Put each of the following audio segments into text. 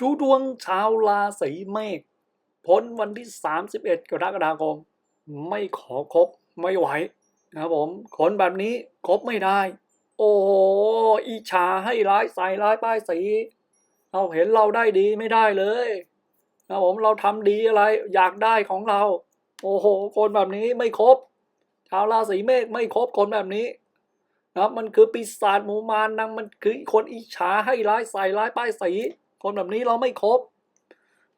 ดูดวงชาวราศีเมษพ้นวันที่ 31 กรกฎาคม ไม่ขอครบไม่ไหวนะครับผมคนแบบนี้ครบไม่ได้ โอ้โหอิจฉาให้ร้ายใส่ร้ายป้ายสีเราเห็นเราได้ดีไม่ได้เลยนะครับผมเราทำดีอะไรอยากได้ของเรา โอ้โห คนแบบนี้ไม่ครบชาวราศีเมษไม่ครบคนแบบนี้นะมันคือปีศาจหมูมารนางมันคือคนอิจฉาให้ร้ายใส่ร้ายป้ายสี คนแบบนี้เราไม่ครบ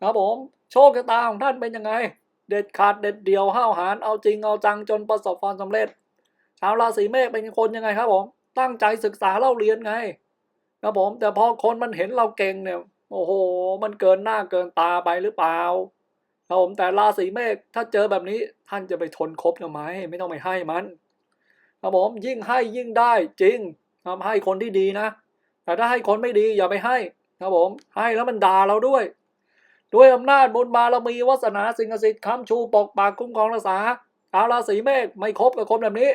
นะผม โชคชะตาของท่านเป็นยังไง เด็ดขาดเด็ดเดี่ยวห้าวหาญเอาจริงเอาจังจนประสบความสำเร็จ ชาวราศีเมษเป็นคนยังไงครับผม ตั้งใจศึกษาเล่าเรียนไงครับผม แต่พอคนมันเห็นเราเก่งเนี่ย โอ้โห มันเกินหน้าเกินตาไปหรือเปล่าครับผมแต่ราศีเมษถ้าเจอแบบนี้ท่านจะไปทนคบทำไมไม่ต้องไปให้มันครับผมยิ่งให้ยิ่งได้จริงทำให้คนที่ดีนะ แต่ถ้าให้คนไม่ดีอย่าไปให้ ครับผม ให้แล้วมันด่าเราด้วย ด้วยอำนาจบุญบารมีวาสนาสิ่งศักดิ์สิทธิ์ค้ำชูปกปากคุ้มครองรักษาชาวราศีเมษไม่คบกับคนแบบนี้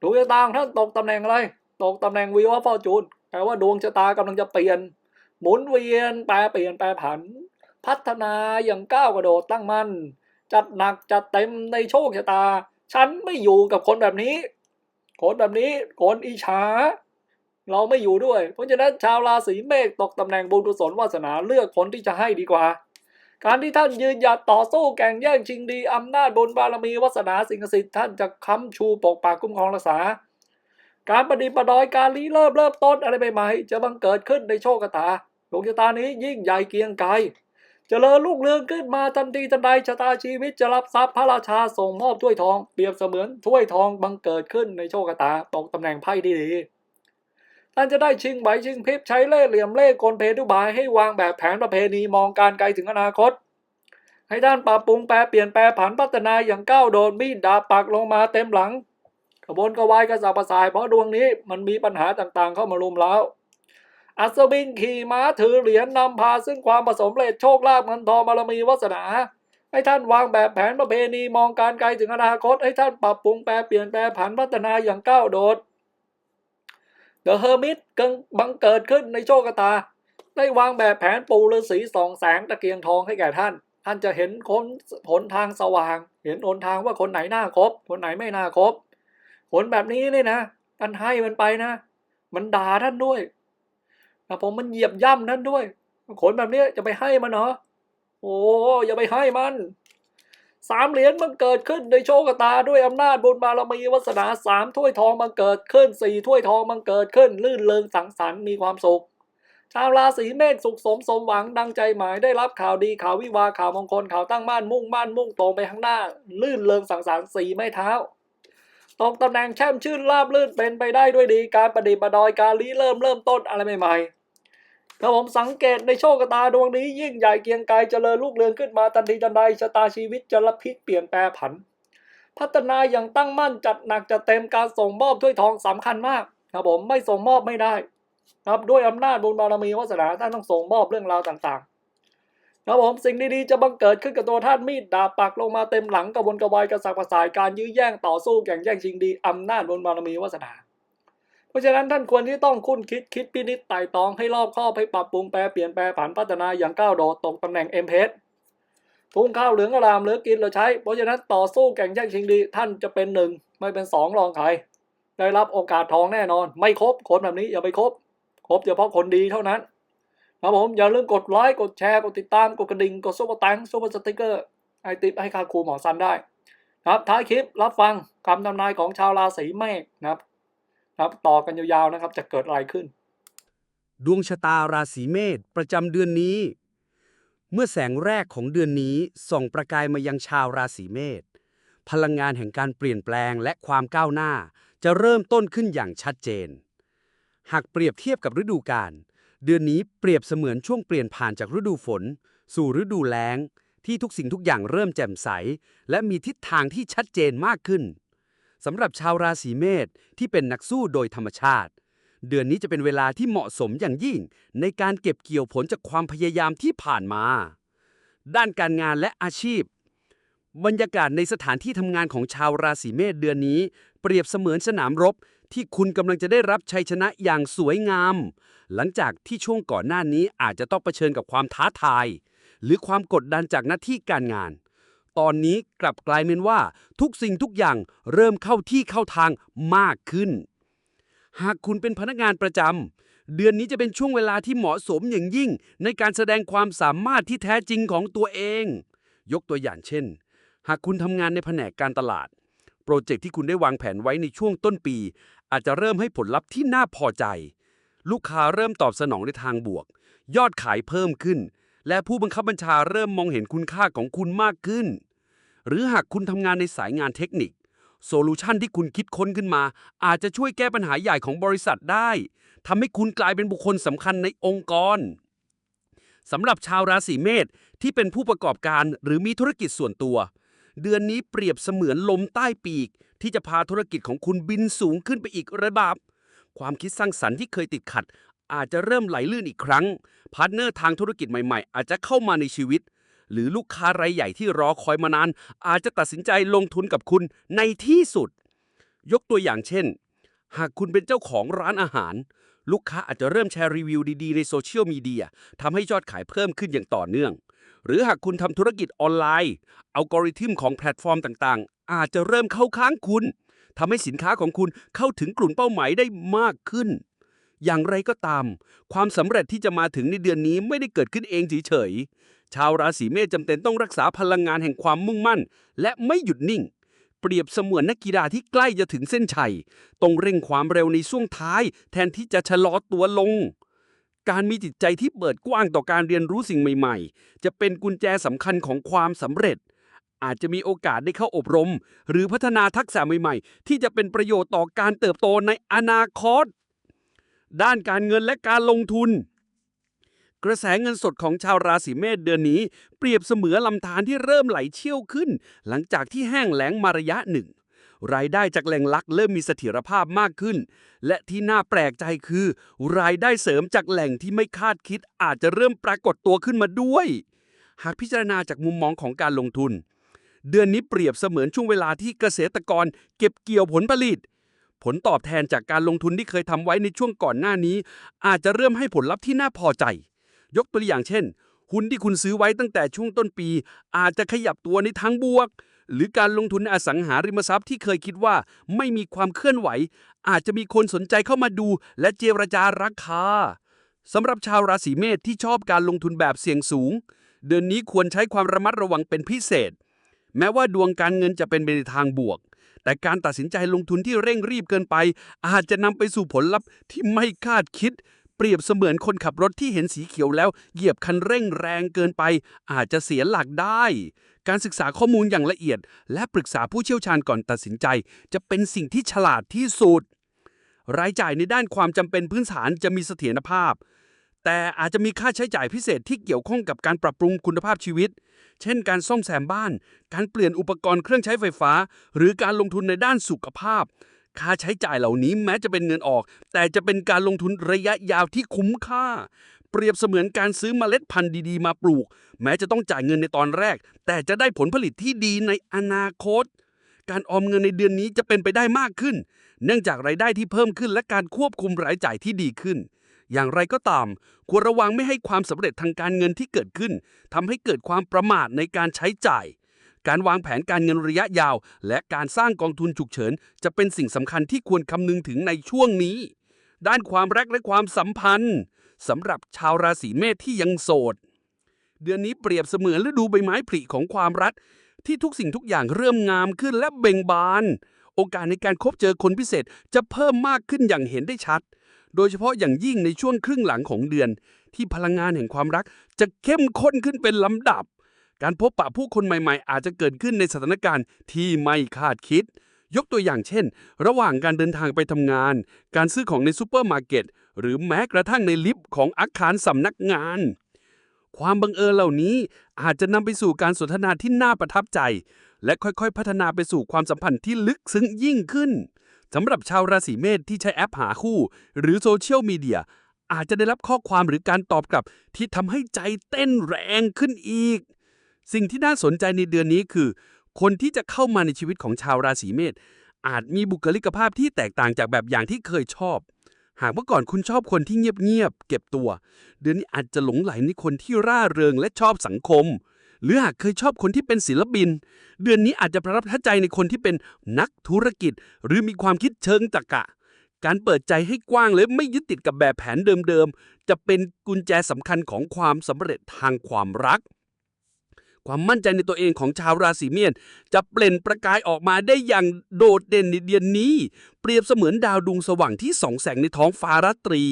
ดวงชะตาของท่านตกตำแหน่งอะไร ตกตำแหน่งวีวอฟอร์จูนแปลว่าดวงชะตากำลังจะเปลี่ยน หมุนเวียนแปรเปลี่ยนแปรผัน พัฒนาอย่างก้าวกระโดดตั้งมั่นจัดหนักจัดเต็มในโชคชะตา ฉันไม่อยู่กับคนแบบนี้ คนแบบนี้คนอิจฉา เราไม่อยู่ด้วย เพราะฉะนั้นชาวราศีเมษตกตำแหน่งบุญกุศลวาสนาเลือกคนที่จะให้ดีกว่า การที่ท่านยืนหยัดต่อสู้แข่งแย่งชิงดีอำนาจบุญบารมีวาสนาสิ่งศักดิ์สิทธิ์ท่านจะค้ำชูปกปากคุ้มครองรักษา การประดิษฐ์ประดอยการรีเริ่มเริ่มต้นอะไรใหม่ๆจะบังเกิดขึ้นในโชคชะตาดวงชะตานี้ยิ่งใหญ่เกียงไกรเจริญลูกเรืองขึ้นมาทันทีทันใดชะตาชีวิตจะรับทรัพย์พระราชาส่งมอบถ้วยทอง เปรียบเสมือนถ้วยทองบังเกิดขึ้นในโชคชะตาตกตำแหน่งไพ่ที่ดี ท่านจะได้ชิงไหวชิงพริบใช้เล่ห์เหลี่ยมเล่ห์กลเพทุบายให้วางแบบแผนประเพณีมองการไกลถึงอนาคต ให้ท่านปรับปรุงแปรเปลี่ยนแปรผันพัฒนาอย่างก้าวโดดมีดดาบปักลงมาเต็มหลังกระบวนกวายกระสับกระส่ายเพราะดวงนี้มันมีปัญหาต่างๆ เข้ามารุมแล้ว อัศวินขี่ม้าถือเหรียญนำพาซึ่งความประสมเร็จโชคลาภเงินทองบารมีวาสนา ให้ท่านวางแบบแผนประเพณีมองการไกลถึงอนาคต ให้ท่านปรับปรุงแปรเปลี่ยนแปรผันพัฒนาอย่างก้าวโดด เดอะเฮอร์มิตกังบังเกิดขึ้นในโชคตา ได้วางแบบแผนปูฤาษีสองแสงตะเกียงทองให้แก่ท่าน ท่านจะเห็นคนหนทางสว่าง เห็นหนทางว่าคนไหนน่าคบ คนไหนไม่น่าคบผลแบบนี้เนี่ยนะท่านให้มันไปนะ มันด่าท่านด้วยนะผมมันเหยียบย่ำท่านด้วย ขนแบบนี้จะไปให้มันเหรอโอ้อย่าไปให้มัน สามเหรียญมันเกิดขึ้นในโชคชะตาด้วยอำนาจบุญบารมีวาสนาสามถ้วยทองมันเกิดขึ้นสี่ถ้วยทองมันเกิดขึ้น ลื่นเริงสังสรรค์มีความสุข ชาวราศีเมษสุขสมสมหวังดังใจหมายได้รับข่าวดีข่าววิวาข่าวมงคลข่าวตั้งมั่นมุ่งมั่นมุ่งตรงไปข้างหน้า ลื่นเริงสังสรรค์สี่ไม้เท้าตกตำแหน่งแช่มชื่นราบลื่นเป็นไปได้ด้วยดีการประดิษฐ์ประดอยการรีเริ่มเริ่มต้นอะไรใหม่ๆ ถ้าผมสังเกตในโชคชะตาดวงนี้ ยิ่งใหญ่เกียงไกรเจริญลูกเรืองขึ้นมาทันทีทันใดชะตาชีวิตจะรับพลิกเปลี่ยนแปรผัน พัฒนาอย่างตั้งมั่นจัดหนักจัดเต็มการส่งมอบถ้วยทองสำคัญมากครับผมไม่ส่งมอบไม่ได้ครับด้วยอำนาจบุญบารมีวาสนาท่านต้องส่งมอบเรื่องราวต่างๆครับผมสิ่งดีๆจะบังเกิดขึ้นกับตัวท่านมีดดาบปักลงมาเต็มหลังกระวนกระวายกระสับกระส่ายการยื้อแย่งต่อสู้แข่งแย่งชิงดีอำนาจบนบารมีวาสนา ราะฉะนั้นท่านควรที่ต้องคุ้นคิดคิดพินิจไต่ตองให้รอบคอบให้ปรับปรุงแปรเปลี่ยนแปรผันพัฒนาอย่างก้าวโดดตรงตำแหน่งเอ็มเพสทุ่งข้าวเหลืองอารามเหลือกินเหลือใช้ เพราะฉะนั้นต่อสู้แข่งแย่งชิงดี ท่านจะเป็นหนึ่งไม่เป็นสองรองใครได้รับโอกาสทองแน่นอน ไม่ครบคนแบบนี้อย่าไปคบครบเฉพาะคนดีเท่านั้นครับผมอย่าลืมกดไลค์กดแชร์กดติดตามกดกระดิ่งกดซุปเปอร์แตงซุปเปอร์สติ๊กเกอร์ไอติปให้ค่าครูหมอซันได้ ครับท้ายคลิปรับฟังคำทำนายของชาวราศีเมษนะครับ ครับต่อกันยาวๆนะครับจะเกิดอะไรขึ้น ดวงชะตาราศีเมษประจำเดือนนี้ เมื่อแสงแรกของเดือนนี้ส่องประกายมายังชาวราศีเมษพลังงานแห่งการเปลี่ยนแปลงและความก้าวหน้า จะเริ่มต้นขึ้นอย่างชัดเจน หากเปรียบเทียบกับฤดูกาลเดือนนี้เปรียบเสมือนช่วงเปลี่ยนผ่านจากฤดูฝน สู่ฤดูแล้ง ที่ทุกสิ่งทุกอย่างเริ่มแจ่มใส และมีทิศทางที่ชัดเจนมากขึ้น สำหรับชาวราศีเมษที่เป็นนักสู้โดยธรรมชาติ เดือนนี้จะเป็นเวลาที่เหมาะสมอย่างยิ่ง ในการเก็บเกี่ยวผลจากความพยายามที่ผ่านมา ด้านการงานและอาชีพ บรรยากาศในสถานที่ทำงานของชาวราศีเมษเดือนนี้ เปรียบเสมือนสนามรบ ที่คุณกำลังจะได้รับชัยชนะอย่างสวยงาม หลังจากที่ช่วงก่อนหน้านี้อาจจะต้องเผชิญกับความท้าทาย หรือความกดดันจากหน้าที่การงาน ตอนนี้กลับกลายเป็นว่า ทุกสิ่งทุกอย่างเริ่มเข้าที่เข้าทางมากขึ้น หากคุณเป็นพนักงานประจำเดือนนี้จะเป็นช่วงเวลาที่เหมาะสมอย่างยิ่ง ในการแสดงความสามารถที่แท้จริงของตัวเอง ยกตัวอย่างเช่น หากคุณทำงานในแผนกการตลาด โปรเจกต์ที่คุณได้วางแผนไว้ในช่วงต้นปี อาจจะเริ่มให้ผลลัพธ์ที่น่าพอใจ ลูกค้าเริ่มตอบสนองในทางบวก ยอดขายเพิ่มขึ้น และผู้บังคับบัญชาเริ่มมองเห็นคุณค่าของคุณมากขึ้น หรือหากคุณทำงานในสายงานเทคนิคโซลูชันที่คุณคิดค้นขึ้นมา อาจจะช่วยแก้ปัญหาใหญ่ของบริษัทได้ทำให้คุณกลายเป็นบุคคลสำคัญในองค์กรสำหรับชาวราศีเมษที่เป็นผู้ประกอบการหรือมีธุรกิจส่วนตัว เดือนนี้เปรียบเสมือนลมใต้ปีก ที่จะพาธุรกิจของคุณบินสูงขึ้นไปอีกระดับ ความคิดสร้างสรรค์ที่เคยติดขัด อาจจะเริ่มไหลลื่นอีกครั้ง พาร์ทเนอร์ทางธุรกิจใหม่ๆ อาจจะเข้ามาในชีวิต หรือลูกค้ารายใหญ่ที่รอคอยมานาน อาจจะตัดสินใจลงทุนกับคุณในที่สุด ยกตัวอย่างเช่น หากคุณเป็นเจ้าของร้านอาหาร ลูกค้าอาจจะเริ่มแชร์รีวิวดีๆ ในโซเชียลมีเดียทำให้ยอดขายเพิ่มขึ้นอย่างต่อเนื่อง หรือหากคุณทำธุรกิจออนไลน์ อัลกอริทึมของแพลตฟอร์มต่างๆ อาจจะเริ่มเข้าค้างคุณทำให้สินค้าของคุณเข้าถึงกลุ่มเป้าหมายได้มากขึ้น อย่างไรก็ตาม ความสำเร็จที่จะมาถึงในเดือนนี้ไม่ได้เกิดขึ้นเองเฉยๆ ชาวราศีเมษจำเป็นต้องรักษาพลังงานแห่งความมุ่งมั่น และไม่หยุดนิ่ง เปรียบเสมือนนักกีฬาที่ใกล้จะถึงเส้นชัย ต้องเร่งความเร็วในช่วงท้าย แทนที่จะชะลอตัวลง การมีจิตใจที่เปิดกว้างต่อการเรียนรู้สิ่งใหม่ๆ จะเป็นกุญแจสำคัญของความสำเร็จอาจจะมีโอกาสได้เข้าอบรม หรือพัฒนาทักษะใหม่ ๆ ที่จะเป็นประโยชน์ต่อการเติบโตในอนาคต ด้านการเงินและการลงทุน กระแสเงินสดของชาวราศีเมษเดือนนี้ เปรียบเสมือนลำธารที่เริ่มไหลเชี่ยวขึ้น หลังจากที่แห้งแล้งมาระยะหนึ่งรายได้จากแหล่งหลักเริ่มมีเสถียรภาพมากขึ้น และที่น่าแปลกใจคือ รายได้เสริมจากแหล่งที่ไม่คาดคิดอาจจะเริ่มปรากฏตัวขึ้นมาด้วย หากพิจารณาจากมุมมองของการลงทุน เดือนนี้เปรียบเสมือนช่วงเวลาที่เกษตรกรเก็บเกี่ยวผลผลิต ผลตอบแทนจากการลงทุนที่เคยทำไว้ในช่วงก่อนหน้านี้ อาจจะเริ่มให้ผลลัพธ์ที่น่าพอใจ ยกตัวอย่างเช่น หุ้นที่คุณซื้อไว้ตั้งแต่ช่วงต้นปี อาจจะขยับตัวในทางบวก หรือการลงทุนในอสังหาริมทรัพย์ที่เคยคิดว่าไม่มีความเคลื่อนไหว อาจจะมีคนสนใจเข้ามาดู และเจรจาราคาสำหรับชาวราศีเมษที่ชอบการลงทุนแบบเสี่ยงสูง เดือนนี้ควรใช้ความระมัดระวังเป็นพิเศษ แม้ว่าดวงการเงินจะเป็นไปในทางบวก แต่การตัดสินใจลงทุนที่เร่งรีบเกินไป อาจจะนำไปสู่ผลลัพธ์ที่ไม่คาดคิด เปรียบเสมือนคนขับรถที่เห็นสีเขียวแล้ว เหยียบคันเร่งแรงเกินไป อาจจะเสียหลักได้ การศึกษาข้อมูลอย่างละเอียด และปรึกษาผู้เชี่ยวชาญก่อนตัดสินใจ จะเป็นสิ่งที่ฉลาดที่สุด รายจ่ายในด้านความจำเป็นพื้นฐานจะมีเสถียรภาพ แต่อาจจะมีค่าใช้จ่ายพิเศษที่เกี่ยวข้องกับการปรับปรุงคุณภาพชีวิต เช่น การซ่อมแซมบ้าน การเปลี่ยนอุปกรณ์เครื่องใช้ไฟฟ้า หรือการลงทุนในด้านสุขภาพ ค่าใช้จ่ายเหล่านี้แม้จะเป็นเงินออก แต่จะเป็นการลงทุนระยะยาวที่คุ้มค่า เปรียบเสมือนการซื้อเมล็ดพันธุ์ดีๆ มาปลูก แม้จะต้องจ่ายเงินในตอนแรก แต่จะได้ผลผลิตที่ดีในอนาคต การออมเงินในเดือนนี้จะเป็นไปได้มากขึ้น เนื่องจากรายได้ที่เพิ่มขึ้นและการควบคุมรายจ่ายที่ดีขึ้น อย่างไรก็ตาม ควรระวังไม่ให้ความสำเร็จทางการเงินที่เกิดขึ้นทำให้เกิดความประมาทในการใช้จ่าย การวางแผนการเงินระยะยาว และการสร้างกองทุนฉุกเฉิน จะเป็นสิ่งสำคัญที่ควรคำนึงถึงในช่วงนี้ ด้านความรักและความสัมพันธ์สำหรับชาวราศีเมษที่ยังโสด เดือนนี้เปรียบเสมือนฤดูใบไม้ผลิของความรักที่ทุกสิ่งทุกอย่างเริ่มงามขึ้นและเบ่งบาน โอกาสในการคบเจอคนพิเศษจะเพิ่มมากขึ้นอย่างเห็นได้ชัด โดยเฉพาะอย่างยิ่งในช่วงครึ่งหลังของเดือน ที่พลังงานแห่งความรักจะเข้มข้นขึ้นเป็นลำดับ การพบปะผู้คนใหม่ๆ อาจจะเกิดขึ้นในสถานการณ์ที่ไม่คาดคิด ยกตัวอย่างเช่น ระหว่างการเดินทางไปทำงาน การซื้อของในซูเปอร์มาร์เก็ตหรือแม้กระทั่งในลิฟต์ของอาคารสำนักงาน ความบังเอิญเหล่านี้อาจจะนำไปสู่การสนทนาที่น่าประทับใจ และค่อยๆ พัฒนาไปสู่ความสัมพันธ์ที่ลึกซึ้งยิ่งขึ้น สำหรับชาวราศีเมษที่ใช้แอปหาคู่ หรือโซเชียลมีเดียอาจจะได้รับข้อความหรือการตอบกลับ ที่ทำให้ใจเต้นแรงขึ้นอีก สิ่งที่น่าสนใจในเดือนนี้คือ คนที่จะเข้ามาในชีวิตของชาวราศีเมษอาจมีบุคลิกภาพที่แตกต่างจากแบบอย่างที่เคยชอบ หากเมื่อก่อนคุณชอบคนที่เงียบๆเก็บตัว เดือนนี้อาจจะหลงไหลในคนที่ร่าเริงและชอบสังคม หรือหากเคยชอบคนที่เป็นศิลปิน เดือนนี้อาจจะประทับใจในคนที่เป็นนักธุรกิจ หรือมีความคิดเชิงตรรกะ การเปิดใจให้กว้างและไม่ยึดติดกับแบบแผนเดิมๆ จะเป็นกุญแจสำคัญของความสำเร็จทางความรัก ความมั่นใจในตัวเองของชาวราศีเมียน จะเปล่งประกายออกมาได้อย่างโดดเด่นในเดือนนี้ เปรียบเสมือนดาวดวงสว่างที่ส่องแสงในท้องฟ้าราตรี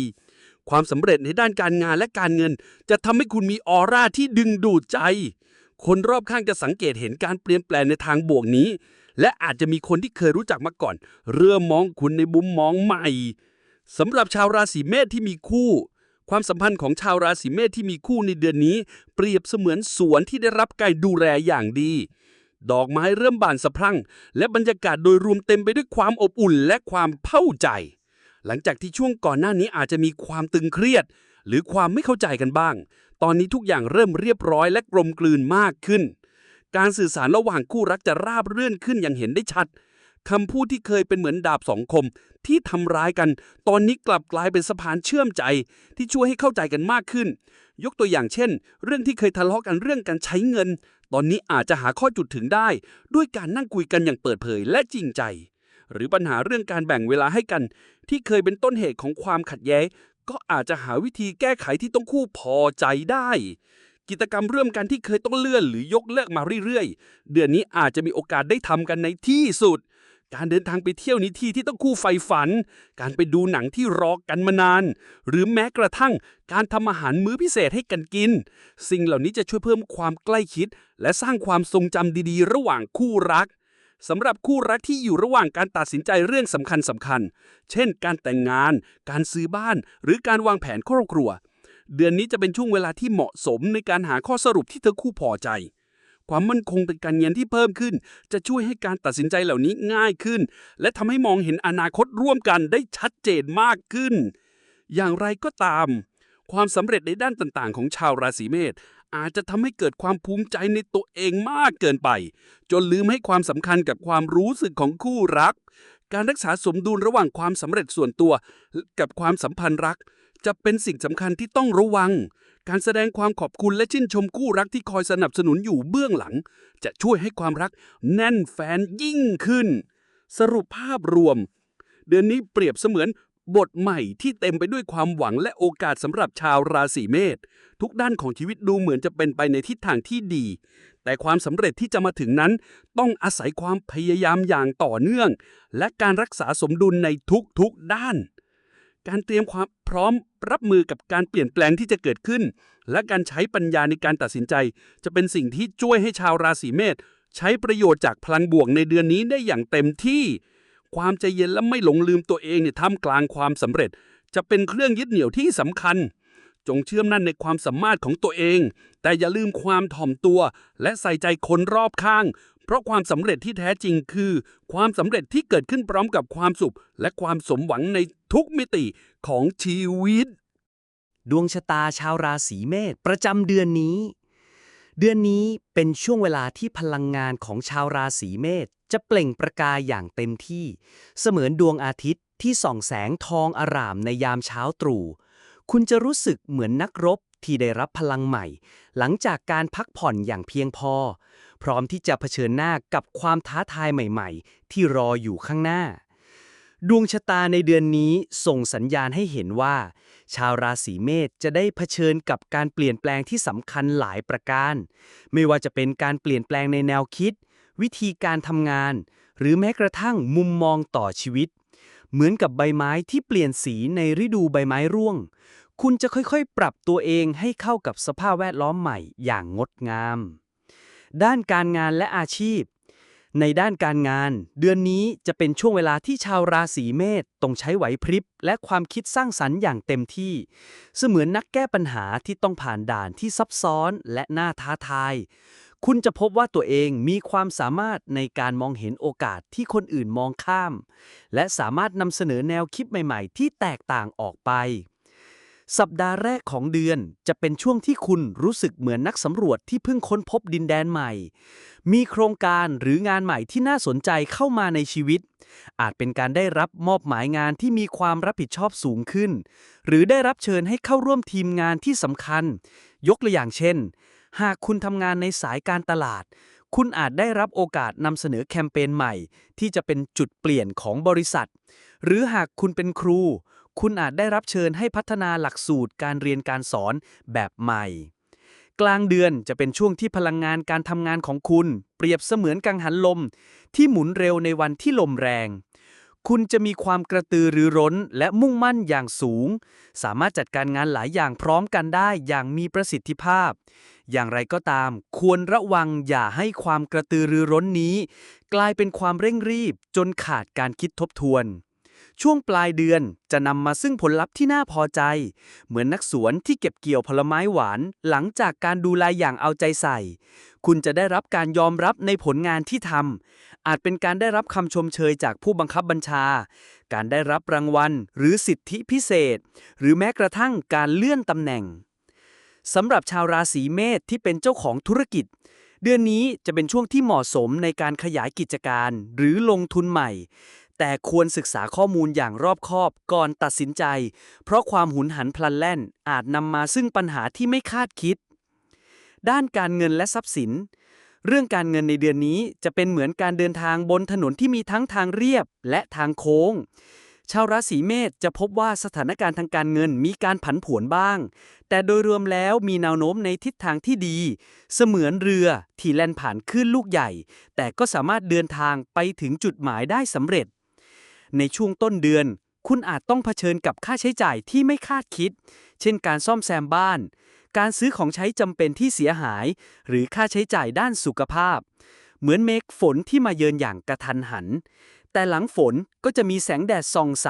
ความสำเร็จในด้านการงานและการเงิน จะทำให้คุณมีออร่าที่ดึงดูดใจ คนรอบข้างจะสังเกตเห็นการเปลี่ยนแปลงในทางบวกนี้ และอาจจะมีคนที่เคยรู้จักมาก่อน เริ่มมองคุณในมุมมองใหม่สำหรับชาวราศีเมษที่มีคู่ ความสัมพันธ์ของชาวราศีเมษที่มีคู่ในเดือนนี้ เปรียบเสมือนสวนที่ได้รับการดูแลอย่างดี ดอกไม้เริ่มบานสะพรั่ง และบรรยากาศโดยรวมเต็มไปด้วยความอบอุ่นและความเพ้าใจ หลังจากที่ช่วงก่อนหน้านี้อาจจะมีความตึงเครียด หรือความไม่เข้าใจกันบ้าง ตอนนี้ทุกอย่างเริ่มเรียบร้อยและกลมกลืนมากขึ้น การสื่อสารระหว่างคู่รักจะราบเรื่อนขึ้นอย่างเห็นได้ชัดคำพูดที่เคยเป็นเหมือนดาบสองคม ที่ทำร้ายกัน ตอนนี้กลับกลายเป็นสะพานเชื่อมใจ ที่ช่วยให้เข้าใจกันมากขึ้น ยกตัวอย่างเช่น เรื่องที่เคยทะเลาะกันเรื่องการใช้เงิน ตอนนี้อาจจะหาข้อจุดถึงได้ ด้วยการนั่งคุยกันอย่างเปิดเผยและจริงใจ หรือปัญหาเรื่องการแบ่งเวลาให้กัน ที่เคยเป็นต้นเหตุของความขัดแย้ง ก็อาจจะหาวิธีแก้ไขที่ต้องคู่พอใจได้ กิจกรรมร่วมกันที่เคยต้องเลื่อนหรือยกเลิกมาเรื่อยๆ เดือนนี้อาจจะมีโอกาสได้ทำกันในที่สุด การเดินทางไปเที่ยวในที่ที่ต้องคู่ใฝ่ฝัน การไปดูหนังที่รอกันมานาน หรือแม้กระทั่งการทำอาหารมื้อพิเศษให้กันกิน สิ่งเหล่านี้จะช่วยเพิ่มความใกล้ชิด และสร้างความทรงจำดีๆ ระหว่างคู่รัก สำหรับคู่รักที่อยู่ระหว่างการตัดสินใจเรื่องสำคัญสำคัญ เช่น การแต่งงาน การซื้อบ้าน หรือการวางแผนครอบครัว เดือนนี้จะเป็นช่วงเวลาที่เหมาะสมในการหาข้อสรุปที่เธอคู่พอใจ ความมั่นคงเป็นการเงินที่เพิ่มขึ้น จะช่วยให้การตัดสินใจเหล่านี้ง่ายขึ้น และทำให้มองเห็นอนาคตร่วมกันได้ชัดเจนมากขึ้น อย่างไรก็ตาม ความสำเร็จในด้านต่างๆ ของชาวราศีเมษ อาจจะทำให้เกิดความภูมิใจในตัวเองมากเกินไป จนลืมให้ความสำคัญกับความรู้สึกของคู่รัก การรักษาสมดุลระหว่างความสำเร็จส่วนตัว กับความสัมพันธ์รัก จะเป็นสิ่งสำคัญที่ต้องระวัง การแสดงความขอบคุณและชื่นชมคู่รักที่คอยสนับสนุนอยู่เบื้องหลัง จะช่วยให้ความรักแน่นแฟนยิ่งขึ้น สรุปภาพรวม เดือนนี้เปรียบเสมือน บทใหม่ที่เต็มไปด้วยความหวังและโอกาสสำหรับชาวราศีเมษทุกด้านของชีวิตดูเหมือนจะเป็นไปในทิศทางที่ดี แต่ความสำเร็จที่จะมาถึงนั้น ต้องอาศัยความพยายามอย่างต่อเนื่อง และการรักษาสมดุลในทุกๆด้าน การเตรียมความพร้อมรับมือกับการเปลี่ยนแปลงที่จะเกิดขึ้น และการใช้ปัญญาในการตัดสินใจ จะเป็นสิ่งที่ช่วยให้ชาวราศีเมษใช้ประโยชน์จากพลังบวกในเดือนนี้ได้อย่างเต็มที่ ความใจเย็นและไม่หลงลืมตัวเองในท่ามกลางความสำเร็จ จะเป็นเครื่องยึดเหนี่ยวที่สำคัญ จงเชื่อมนั่นในความสามารถของตัวเอง แต่อย่าลืมความถ่อมตัว และใส่ใจคนรอบข้าง เพราะความสำเร็จที่แท้จริงคือ ความสำเร็จที่เกิดขึ้นพร้อมกับความสุข และความสมหวังในทุกมิติของชีวิต ดวงชะตาชาวราศีเมษประจำเดือนนี้ เดือนนี้เป็นช่วงเวลาที่พลังงานของชาวราศีเมษจะเปล่งประกายอย่างเต็มที่ เสมือนดวงอาทิตย์ที่ส่องแสงทองอร่ามในยามเช้าตรู่ คุณจะรู้สึกเหมือนนักรบที่ได้รับพลังใหม่ หลังจากการพักผ่อนอย่างเพียงพอ พร้อมที่จะเผชิญหน้ากับความท้าทายใหม่ ๆ ที่รออยู่ข้างหน้า ดวงชะตาในเดือนนี้ส่งสัญญาณให้เห็นว่า ชาวราศีเมษจะได้เผชิญกับการเปลี่ยนแปลงที่สำคัญหลายประการ ไม่ว่าจะเป็นการเปลี่ยนแปลงในแนวคิด วิธีการทำงาน หรือแม้กระทั่งมุมมองต่อชีวิต เหมือนกับใบไม้ที่เปลี่ยนสีในฤดูใบไม้ร่วง คุณจะค่อยๆ ปรับตัวเองให้เข้ากับสภาพแวดล้อมใหม่อย่างงดงาม ด้านการงานและอาชีพ ในด้านการงาน เดือนนี้จะเป็นช่วงเวลาที่ชาวราศีเมษต้องใช้ไหวพริบ และความคิดสร้างสรรค์อย่างเต็มที่ เสมือนนักแก้ปัญหาที่ต้องผ่านด่านที่ซับซ้อนและน่าท้าทาย คุณจะพบว่าตัวเองมีความสามารถในการมองเห็นโอกาสที่คนอื่นมองข้าม และสามารถนำเสนอแนวคิดใหม่ ๆ ที่แตกต่างออกไป สัปดาห์แรกของเดือนจะเป็นช่วงที่คุณรู้สึกเหมือนนักสำรวจที่เพิ่งค้นพบดินแดนใหม่ มีโครงการหรืองานใหม่ที่น่าสนใจเข้ามาในชีวิต อาจเป็นการได้รับมอบหมายงานที่มีความรับผิดชอบสูงขึ้น หรือได้รับเชิญให้เข้าร่วมทีมงานที่สำคัญ ยกตัวอย่างเช่น หากคุณทำงานในสายการตลาด คุณอาจได้รับโอกาสนำเสนอแคมเปญใหม่ ที่จะเป็นจุดเปลี่ยนของบริษัท หรือหากคุณเป็นครู คุณอาจได้รับเชิญให้พัฒนาหลักสูตรการเรียนการสอนแบบใหม่ กลางเดือนจะเป็นช่วงที่พลังงานการทำงานของคุณ เปรียบเสมือนกังหันลม ที่หมุนเร็วในวันที่ลมแรง คุณจะมีความกระตือรือร้นและมุ่งมั่นอย่างสูง สามารถจัดการงานหลายอย่างพร้อมกันได้อย่างมีประสิทธิภาพ อย่างไรก็ตาม ควรระวังอย่าให้ความกระตือรือร้นนี้ กลายเป็นความเร่งรีบจนขาดการคิดทบทวน ช่วงปลายเดือนจะนำมาซึ่งผลลัพธ์ที่น่าพอใจ เหมือนนักสวนที่เก็บเกี่ยวผลไม้หวาน หลังจากการดูแลอย่างเอาใจใส่ คุณจะได้รับการยอมรับในผลงานที่ทำอาจเป็นการได้รับคำชมเชยจากผู้บังคับบัญชา การได้รับรางวัล หรือสิทธิพิเศษ หรือแม้กระทั่งการเลื่อนตำแหน่งสำหรับชาวราศีเมษที่เป็นเจ้าของธุรกิจ เดือนนี้จะเป็นช่วงที่เหมาะสมในการขยายกิจการ หรือลงทุนใหม่ แต่ควรศึกษาข้อมูลอย่างรอบคอบก่อนตัดสินใจ เพราะความหุนหันพลันแล่นอาจนำมาซึ่งปัญหาที่ไม่คาดคิด ด้านการเงินและทรัพย์สิน เรื่องการเงินในเดือนนี้จะเป็นเหมือนการเดินทางบนถนนที่มีทั้งทางเรียบและทางโค้ง ชาวราศีเมษจะพบว่าสถานการณ์ทางการเงินมีการผันผวนบ้าง แต่โดยรวมแล้วมีแนวโน้มในทิศทางที่ดี เสมือนเรือที่แล่นผ่านคลื่นลูกใหญ่ แต่ก็สามารถเดินทางไปถึงจุดหมายได้สำเร็จ ในช่วงต้นเดือน คุณอาจต้องเผชิญกับค่าใช้จ่ายที่ไม่คาดคิด เช่นการซ่อมแซมบ้าน การซื้อของใช้จำเป็นที่เสียหาย หรือค่าใช้จ่ายด้านสุขภาพ เหมือนเมฆฝนที่มาเยือนอย่างกระทันหัน แต่หลังฝนก็จะมีแสงแดดส่องใส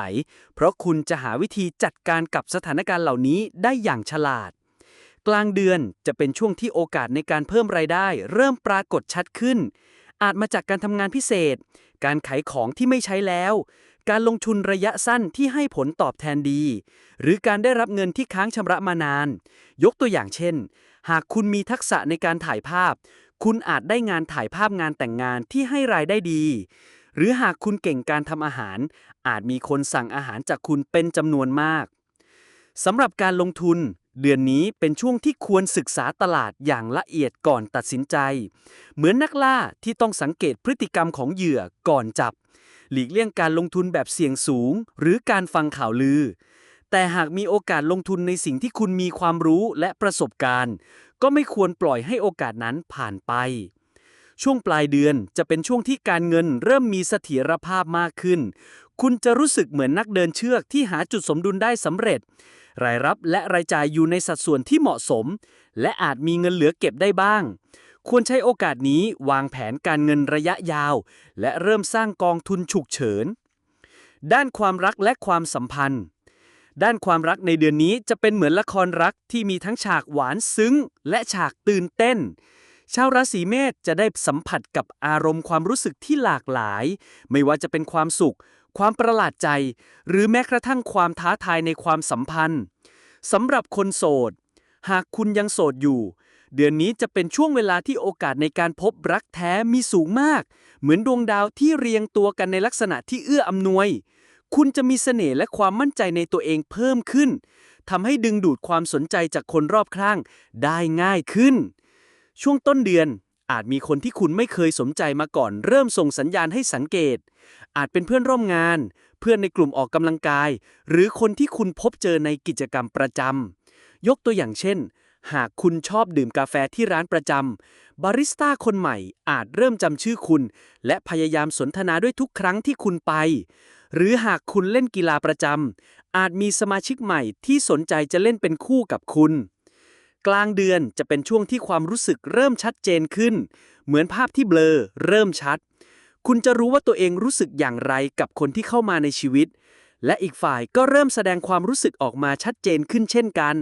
เพราะคุณจะหาวิธีจัดการกับสถานการณ์เหล่านี้ได้อย่างฉลาดกลางเดือนจะเป็นช่วงที่โอกาสในการเพิ่มรายได้ เริ่มปรากฏชัดขึ้น อาจมาจากการทำงานพิเศษ การขายของที่ไม่ใช้แล้ว การลงทุนระยะสั้นที่ให้ผลตอบแทนดี หรือการได้รับเงินที่ค้างชำระมานาน ยกตัวอย่างเช่น หากคุณมีทักษะในการถ่ายภาพ คุณอาจได้งานถ่ายภาพงานแต่งงานที่ให้รายได้ดี หรือหากคุณเก่งการทำอาหาร อาจมีคนสั่งอาหารจากคุณเป็นจำนวนมากสำหรับการลงทุน เดือนนี้เป็นช่วงที่ควรศึกษาตลาดอย่างละเอียดก่อนตัดสินใจ เหมือนนักล่าที่ต้องสังเกตพฤติกรรมของเหยื่อก่อนจับ หลีกเลี่ยงการลงทุนแบบเสี่ยงสูง หรือการฟังข่าวลือ แต่หากมีโอกาสลงทุนในสิ่งที่คุณมีความรู้และประสบการณ์ ก็ไม่ควรปล่อยให้โอกาสนั้นผ่านไป ช่วงปลายเดือนจะเป็นช่วงที่การเงินเริ่มมีเสถียรภาพมากขึ้น คุณจะรู้สึกเหมือนนักเดินเชือกที่หาจุดสมดุลได้สำเร็จ รายรับและรายจ่ายอยู่ในสัดส่วนที่เหมาะสม และอาจมีเงินเหลือเก็บได้บ้าง ควรใช้โอกาสนี้วางแผนการเงินระยะยาว และเริ่มสร้างกองทุนฉุกเฉิน ด้านความรักและความสัมพันธ์ ด้านความรักในเดือนนี้จะเป็นเหมือนละครรักที่มีทั้งฉากหวานซึ้ง และฉากตื่นเต้น ชาวราศีเมษจะได้สัมผัสกับอารมณ์ความรู้สึกที่หลากหลาย ไม่ว่าจะเป็นความสุข ความประหลาดใจ หรือแม้กระทั่งความท้าทายในความสัมพันธ์สำหรับคนโสด หากคุณยังโสดอยู่ เดือนนี้จะเป็นช่วงเวลาที่โอกาสในการพบรักแท้มีสูงมาก เหมือนดวงดาวที่เรียงตัวกันในลักษณะที่เอื้ออำนวย คุณจะมีเสน่ห์และความมั่นใจในตัวเองเพิ่มขึ้นทำให้ดึงดูดความสนใจจากคนรอบข้างได้ง่ายขึ้น ช่วงต้นเดือนอาจมีคนที่คุณไม่เคยสนใจมาก่อน เริ่มส่งสัญญาณให้สังเกต อาจเป็นเพื่อนร่วมงาน เพื่อนในกลุ่มออกกำลังกาย หรือคนที่คุณพบเจอในกิจกรรมประจำยกตัวอย่างเช่น หากคุณชอบดื่มกาแฟที่ร้านประจำ บาริสต้าคนใหม่อาจเริ่มจำชื่อคุณ และพยายามสนทนาด้วยทุกครั้งที่คุณไป หรือหากคุณเล่นกีฬาประจำ อาจมีสมาชิกใหม่ที่สนใจจะเล่นเป็นคู่กับคุณ กลางเดือนจะเป็นช่วงที่ความรู้สึกเริ่มชัดเจนขึ้น เหมือนภาพที่เบลอเริ่มชัด คุณจะรู้ว่าตัวเองรู้สึกอย่างไรกับคนที่เข้ามาในชีวิต และอีกฝ่ายก็เริ่มแสดงความรู้สึกออกมาชัดเจนขึ้นเช่นกัน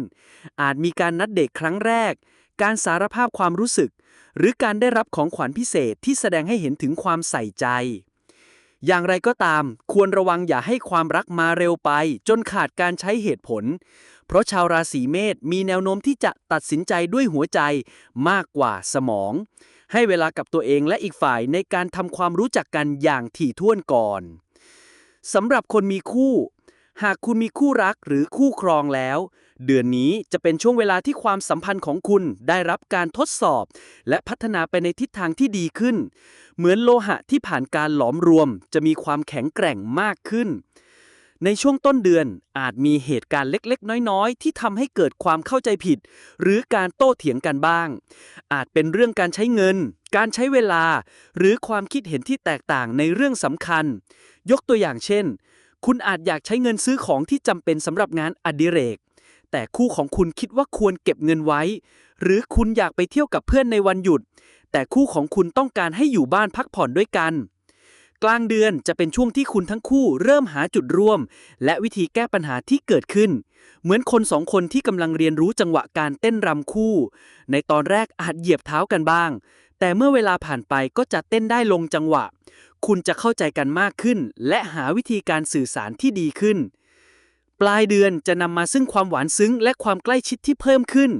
อาจมีการนัดเดทครั้งแรก การสารภาพความรู้สึก หรือการได้รับของขวัญพิเศษที่แสดงให้เห็นถึงความใส่ใจ อย่างไรก็ตาม ควรระวังอย่าให้ความรักมาเร็วไป จนขาดการใช้เหตุผล เพราะชาวราศีเมษมีแนวโน้มที่จะตัดสินใจด้วยหัวใจมากกว่าสมอง ให้เวลากับตัวเองและอีกฝ่ายในการทำความรู้จักกันอย่างถี่ถ้วนก่อน สำหรับคนมีคู่ หากคุณมีคู่รักหรือคู่ครองแล้ว เดือนนี้จะเป็นช่วงเวลาที่ความสัมพันธ์ของคุณได้รับการทดสอบ และพัฒนาไปในทิศทางที่ดีขึ้น เหมือนโลหะที่ผ่านการหลอมรวม จะมีความแข็งแกร่งมากขึ้น ในช่วงต้นเดือนอาจมีเหตุการณ์เล็กๆ น้อยๆ ที่ทำให้เกิดความเข้าใจผิด หรือการโต้เถียงกันบ้าง อาจเป็นเรื่องการใช้เงิน การใช้เวลา หรือความคิดเห็นที่แตกต่างในเรื่องสำคัญ ยกตัวอย่างเช่น คุณอาจอยากใช้เงินซื้อของที่จำเป็นสำหรับงานอดิเรก แต่คู่ของคุณคิดว่าควรเก็บเงินไว้ หรือคุณอยากไปเที่ยวกับเพื่อนในวันหยุด แต่คู่ของคุณต้องการให้อยู่บ้านพักผ่อนด้วยกัน กลางเดือนจะเป็นช่วงที่คุณทั้งคู่เริ่มหาจุดร่วม และวิธีแก้ปัญหาที่เกิดขึ้น เหมือนคนสองคนที่กำลังเรียนรู้จังหวะการเต้นรำคู่ ในตอนแรกอาจเหยียบเท้ากันบ้าง แต่เมื่อเวลาผ่านไปก็จะเต้นได้ลงจังหวะ คุณจะเข้าใจกันมากขึ้น และหาวิธีการสื่อสารที่ดีขึ้นปลายเดือนจะนำมาซึ่งความหวานซึ้งและความใกล้ชิดที่เพิ่มขึ้น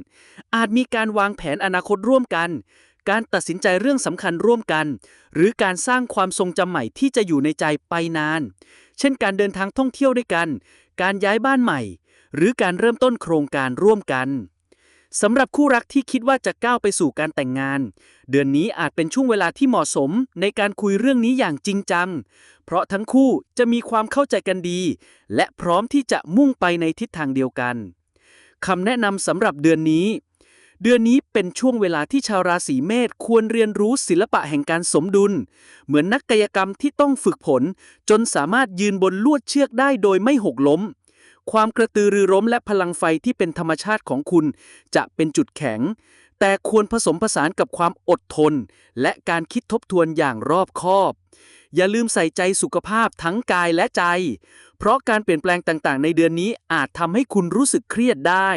อาจมีการวางแผนอนาคตร่วมกัน การตัดสินใจเรื่องสำคัญร่วมกัน หรือการสร้างความทรงจำใหม่ที่จะอยู่ในใจไปนาน เช่นการเดินทางท่องเที่ยวด้วยกัน การย้ายบ้านใหม่ หรือการเริ่มต้นโครงการร่วมกันสำหรับคู่รักที่คิดว่าจะก้าวไปสู่การแต่งงาน เดือนนี้อาจเป็นช่วงเวลาที่เหมาะสมในการคุยเรื่องนี้อย่างจริงจัง เพราะทั้งคู่จะมีความเข้าใจกันดี และพร้อมที่จะมุ่งไปในทิศทางเดียวกันคำแนะนำสำหรับเดือนนี้ เดือนนี้เป็นช่วงเวลาที่ชาวราศีเมษควรเรียนรู้ศิลปะแห่งการสมดุล เหมือนนักกายกรรมที่ต้องฝึกผล จนสามารถยืนบนลวดเชือกได้โดยไม่หกล้ม ความกระตือรือร้นและพลังไฟที่เป็นธรรมชาติของคุณจะเป็นจุดแข็ง แต่ควรผสมผสานกับความอดทน และการคิดทบทวนอย่างรอบคอบ อย่าลืมใส่ใจสุขภาพทั้งกายและใจ เพราะการเปลี่ยนแปลงต่างๆ ในเดือนนี้อาจทำให้คุณรู้สึกเครียดได้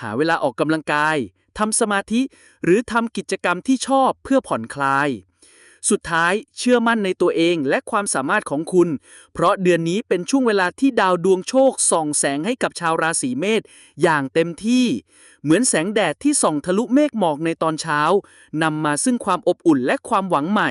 หาเวลาออกกำลังกาย ทำสมาธิ หรือทำกิจกรรมที่ชอบเพื่อผ่อนคลาย สุดท้ายเชื่อมั่นในตัวเองและความสามารถของคุณ เพราะเดือนนี้เป็นช่วงเวลาที่ดาวดวงโชคส่องแสงให้กับชาวราศีเมษอย่างเต็มที่ เหมือนแสงแดดที่ส่องทะลุเมฆหมอกในตอนเช้านำมาซึ่งความอบอุ่นและความหวังใหม่